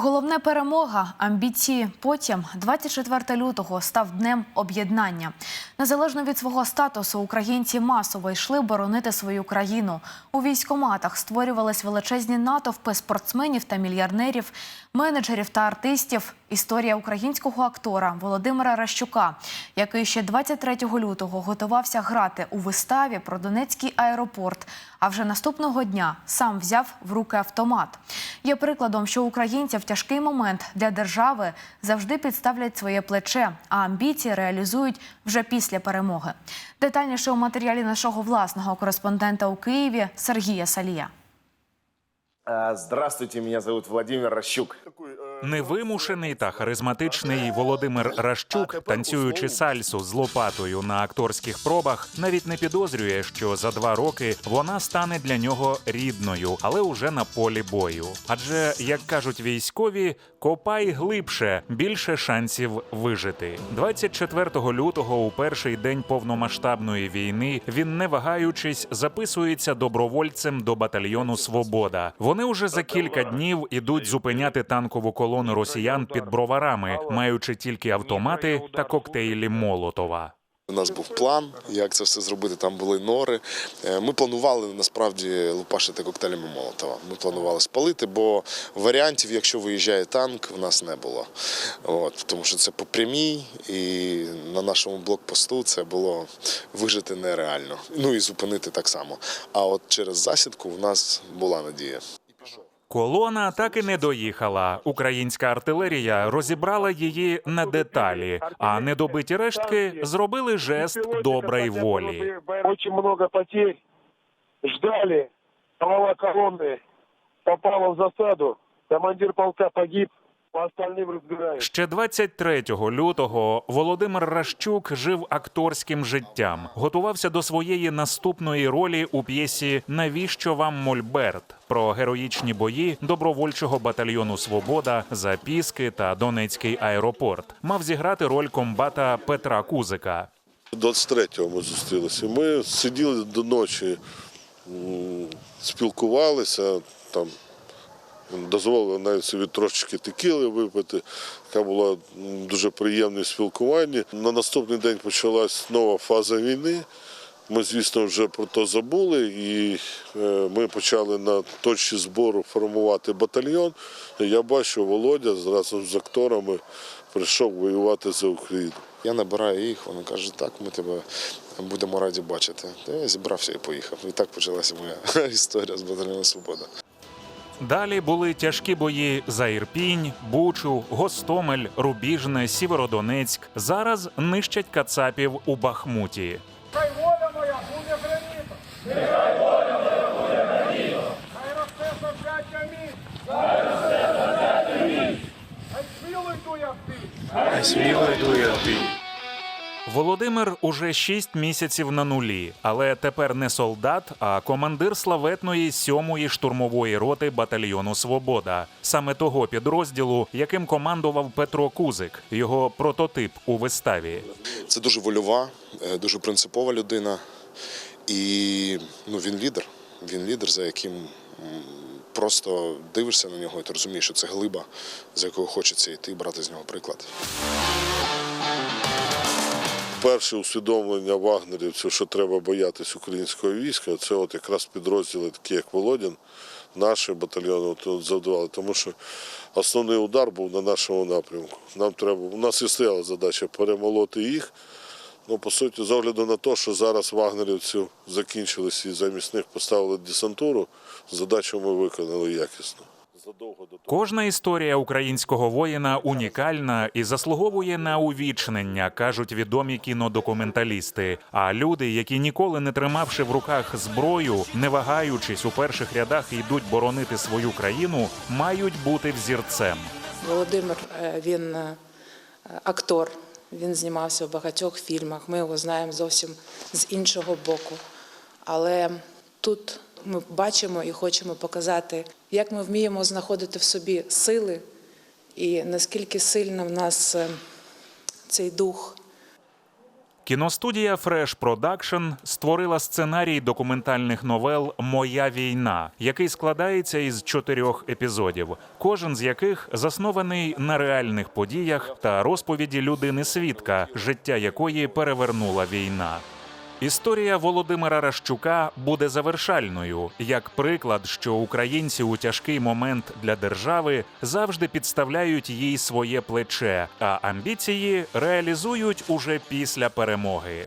Головне перемога, амбіції. Потім 24 лютого став днем об'єднання. Незалежно від свого статусу, українці масово йшли боронити свою країну. У військоматах створювались величезні натовпи спортсменів та мільярдерів, менеджерів та артистів. Історія українського актора Володимира Ращука, який ще 23 лютого готувався грати у виставі про Донецький аеропорт. А вже наступного дня сам взяв в руки автомат. Є прикладом, що українці в тяжкий момент для держави завжди підставлять своє плече, а амбіції реалізують вже після перемоги. Детальніше у матеріалі нашого власного кореспондента у Києві Сергія Салія. Здравствуйте, меня зовут Владимир Рощук. Невимушений та харизматичний Володимир Ращук, танцюючи сальсу з лопатою на акторських пробах, навіть не підозрює, що за два роки вона стане для нього рідною, але уже на полі бою. Адже, як кажуть військові, копай глибше, більше шансів вижити. 24 лютого, у перший день повномасштабної війни, він не вагаючись записується добровольцем до батальйону Свобода. Вони уже за кілька днів ідуть зупиняти танкову колону росіян під броварами, маючи тільки автомати та коктейлі Молотова. У нас був план, як це все зробити. Там були нори. Е, Ми планували насправді лупашити коктейлями Молотова. Ми планували спалити, бо варіантів, якщо виїжджає танк, в нас не було. От, тому що це по прямій, і на нашому блокпосту це було вижити нереально. Ну і зупинити так само. А от через засідку в нас була надія. Колона так і не доїхала. Українська артилерія розібрала її на деталі, а недобиті рештки зробили жест доброї волі. Дуже много потерь. Ждали. Голова колонны попала в засаду. Командир полка погиб. По остальным разбираюсь. Ще 23 лютого Володимир Ращук жив акторським життям, готувався до своєї наступної ролі у п'єсі Навіщо вам Мольберт про героїчні бої добровольчого батальйону Свобода, Запіски та Донецький аеропорт. Мав зіграти роль комбата Петра Кузика. 23-го ми зустрілися. Ми сиділи до ночі, спілкувалися, там дозволили навіть собі трошечки текіли випити. Було м, дуже приємне спілкування. На наступний день почалась нова фаза війни. Ми, звісно, вже про то забули, і е, ми почали на точці збору формувати батальйон. Я бачу, Володя разом з акторами прийшов воювати за Україну. Я набираю їх, вони кажуть, так, ми тебе будемо раді бачити. Я зібрався і поїхав. І так почалася моя історія з батальйону Свобода. Далі були тяжкі бої за Ірпінь, Бучу, Гостомель, Рубіжне, Сєвєродонецьк. Зараз нищать кацапів у Бахмуті. Хай воля моя буде граніта. Нехай воля моя буде граніта. Хай росте завзяття міць. Хай росте завзяття міць. Хай сміло йду я в бій. Володимир уже шість місяців на нулі, але тепер не солдат, а командир славетної сьомої штурмової роти батальйону Свобода, саме того підрозділу, яким командував Петро Кузик, його прототип у виставі. Це дуже вольова, е, дуже принципова людина. І ну, він лідер. Він лідер, за яким просто дивишся на нього і ти розумієш, що це глиба, з якою хочеться йти, брати з нього приклад. Перше усвідомлення вагнерівців, що треба боятись українського війська, це от якраз підрозділи, такі як Володін, наші батальйони от завдавали. Тому що основний удар був на нашому напрямку. Нам треба, у нас і стояла задача перемолоти їх. Ну, по суті, з огляду на те, що зараз вагнерівців закінчились і замість них поставили десантуру, задачу ми виконали якісно. Задовго до того. Кожна історія українського воїна унікальна і заслуговує на увічнення, кажуть відомі кінодокументалісти. А люди, які ніколи не тримавши в руках зброю, не вагаючись у перших рядах йдуть боронити свою країну, мають бути взірцем. Володимир е, він е, актор, він знімався в багатьох фільмах. Ми його знаємо зовсім з іншого боку. Але тут ми бачимо і хочемо показати, як ми вміємо знаходити в собі сили і наскільки сильно в нас е, цей дух Кіностудія Fresh Production створила сценарій документальних новел Моя війна, який складається із чотирьох епізодів, кожен з яких заснований на реальних подіях та розповіді людини свідка, життя якої перевернула війна. Історія Володимира Ращука буде завершальною як приклад, що українці у тяжкий момент для держави завжди підставляють їй своє плече, а амбіції реалізують уже після перемоги.